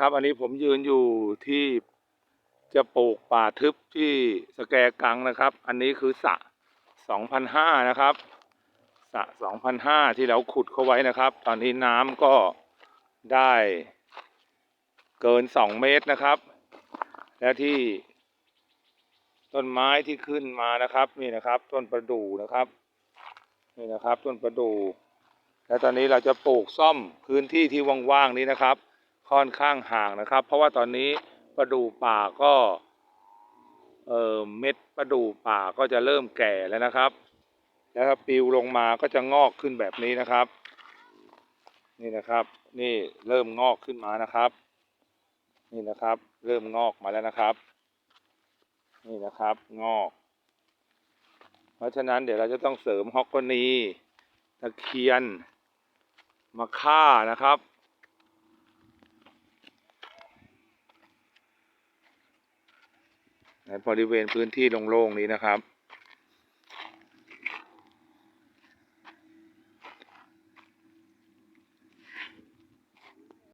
ครับ อันนี้ผมยืนอยู่ที่จะปลูกป่าทึบที่สแกกังนะครับ อันนี้คือสระ2,005 นะครับสระ2,005 ที่เราขุดเข้าไว้นะครับ ตอนนี้น้ำก็ได้เกิน 2 เมตรนะครับ และที่ต้นไม้ที่ขึ้นมานะครับนี่นะครับ ต้นประดู่นะครับนี่นะครับ ต้นประดู่และตอนนี้เราจะปลูกซ่อมพื้นที่ที่ว่างๆนี้นะครับ ค่อนข้างห่างนะครับ เพราะว่าตอนนี้ประดู่ป่าก็เอ่อเม็ดประดู่ป่าก็จะเริ่มแก่แล้วนะครับ แล้วถ้าปิวลงมาก็จะงอกขึ้นแบบนี้นะครับ นี่นะครับ นี่เริ่มงอกขึ้นมานะครับ นี่นะครับ เริ่มงอกมาแล้วนะครับ นี่นะครับ งอก เพราะฉะนั้นเดี๋ยวเราจะต้องเสริมฮอกกนีตะเคียน มะค่านะครับ ในบริเวณพื้นที่โล่งๆนี้นะครับ